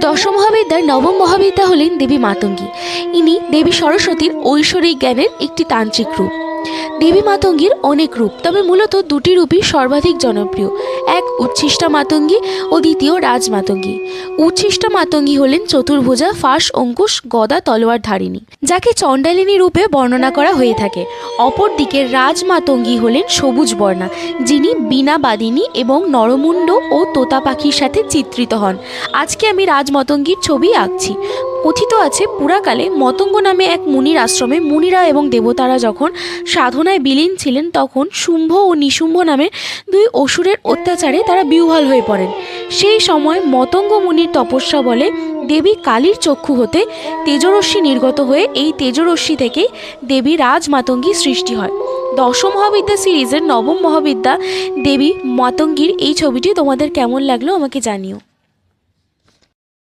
দশম মহাবিদ্যার নবম মহাবিদ্যা হলেন দেবী মাতঙ্গী। ইনি দেবী সরস্বতীর ঐশ্বরিক জ্ঞানের একটি তান্ত্রিক রূপ। দেবী মাতঙ্গীর অনেক রূপ, তবে মূলত দুটি রূপই সর্বাধিক জনপ্রিয়। উচ্ছিষ্টা মাতঙ্গী ও দ্বিতীয় রাজ মাতঙ্গী। উচ্ছিষ্টা মাতঙ্গী হলেন চতুর্ভুজা ফাঁস অঙ্কুশ গদা তলোয়ার ধারিণী, যাকে চণ্ডালিনী রূপে বর্ণনা করা হয়ে থাকে। অপরদিকে রাজ মাতঙ্গী হলেন সবুজ বর্ণা, যিনি বীণাবাদিনী এবং নরমুণ্ড ও তোতা পাখির সাথে চিত্রিত হন। আজকে আমি রাজমতঙ্গীর ছবি আঁকছি। কথিত আছে, পুরাকালে মতঙ্গ নামে এক মুনির আশ্রমে মুনিরা এবং দেবতারা যখন সাধনায় বিলীন ছিলেন, তখন শুম্ভ ও নিশুম্ভ নামে দুই অসুরের অত্যাচারে তারা বিহ্বল হয়ে পড়েন। সেই সময় মতঙ্গ মুনির তপস্যা বলে দেবী কালীর চক্ষু হতে তেজরশ্মি নির্গত হয়ে এই তেজরশ্মি থেকেই দেবী রাজমাতঙ্গী সৃষ্টি হয়। দশম মহাবিদ্যা সিরিজের নবম মহাবিদ্যা দেবী মাতঙ্গীর এই ছবিটি তোমাদের কেমন লাগল আমাকে জানিও।